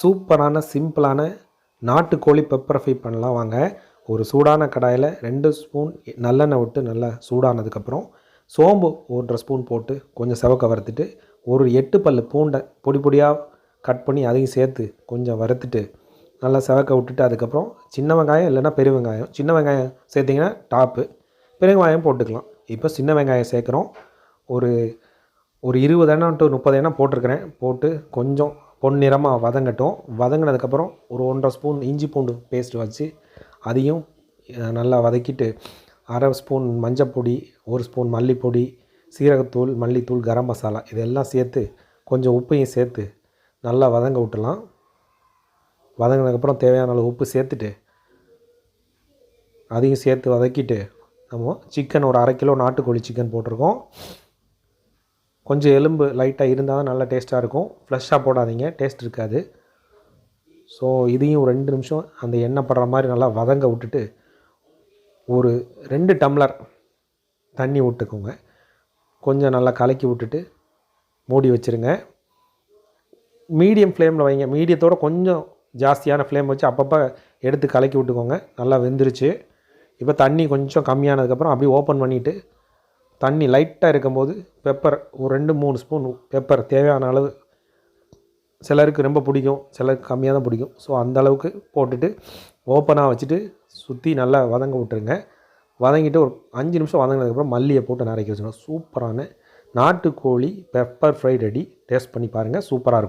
சூப்பரான சிம்பிளான நாட்டுக்கோழி பெப்பர் ஃப்ரை பண்ணலாம். வாங்க ஒரு சூடான கடாயில் ரெண்டு ஸ்பூன் நல்லெண்ணெய் விட்டு நல்லா சூடானதுக்கப்புறம் சோம்பு ஒன்றரை ஸ்பூன் போட்டு கொஞ்சம் செவக்க வறுத்துட்டு ஒரு எட்டு பல் பூண்டை பொடி பொடியாக கட் பண்ணி அதையும் சேர்த்து கொஞ்சம் வறுத்துட்டு நல்லா செவக்க விட்டுட்டு அதுக்கப்புறம் சின்ன வெங்காயம் இல்லைன்னா பெரிய வெங்காயம். சின்ன வெங்காயம் சேர்த்திங்கன்னா டாப்பு பெரிய வெங்காயம் போட்டுக்கலாம். இப்போ சின்ன வெங்காயம் சேர்க்குறோம். ஒரு ஒரு இருபது எண்ணம் டு முப்பது எண்ணம் போட்டிருக்கிறேன். போட்டு கொஞ்சம் பொன்னிறமாக வதங்கட்டும். வதங்கினதுக்கப்புறம் ஒரு ஒன்றரை ஸ்பூன் இஞ்சி பூண்டு பேஸ்ட் வச்சு அதையும் நல்லா வதக்கிட்டு அரை ஸ்பூன் மஞ்சப்பொடி ஒரு ஸ்பூன் மல்லிப்பொடி சீரகத்தூள் மல்லித்தூள் கரம் மசாலா இதெல்லாம் சேர்த்து கொஞ்சம் உப்பையும் சேர்த்து நல்லா வதங்க விட்டுலாம் வதங்கினதுக்கப்புறம் தேவையான அளவு உப்பு சேர்த்துட்டு அதையும் சேர்த்து வதக்கிட்டு நம்ம சிக்கன் ஒரு அரை கிலோ நாட்டுக்கோழி சிக்கன் போட்டிருக்கோம். கொஞ்சம் எலும்பு லைட்டாக இருந்தால் தான் நல்லா டேஸ்ட்டாக இருக்கும். ஃப்ரெஷ்ஷாக போடாதீங்க டேஸ்ட் இருக்காது. ஸோ இதையும் ஒரு ரெண்டு நிமிஷம் அந்த எண்ணெய் படுற மாதிரி நல்லா வதங்க விட்டுட்டு ஒரு ரெண்டு டம்ளர் தண்ணி விட்டுக்கோங்க. கொஞ்சம் நல்லா கலக்கி விட்டுட்டு மூடி வச்சுருங்க. மீடியம் ஃப்ளேமில் வைங்க. மீடியத்தோட கொஞ்சம் ஜாஸ்தியான ஃப்ளேம் வச்சு அப்பப்போ எடுத்து கலக்கி விட்டுக்கோங்க. நல்லா வெந்துருச்சு. இப்போ தண்ணி கொஞ்சம் கம்மியானதுக்கப்புறம் அப்படியே ஓப்பன் பண்ணிவிட்டு தண்ணி லைட்டாக இருக்கும்போது பெப்பர் ஒரு ரெண்டு மூணு ஸ்பூன் பெப்பர் தேவையான அளவு சிலருக்கு ரொம்ப பிடிக்கும் சிலருக்கு கம்மியாக தான் பிடிக்கும். ஸோ அந்த அளவுக்கு போட்டுட்டு ஓப்பனாக வச்சுட்டு சுற்றி நல்லா வதங்க விட்டுருங்க. வதங்கிட்டு ஒரு அஞ்சு நிமிஷம் வதங்கினதுக்கப்புறம் மல்லியை போட்டு நிறைய வச்சுக்கணும். சூப்பரான நாட்டுக்கோழி பெப்பர் ஃப்ரை ரெடி டேஸ்ட் பண்ணி பாருங்கள் சூப்பராக இருக்கும்.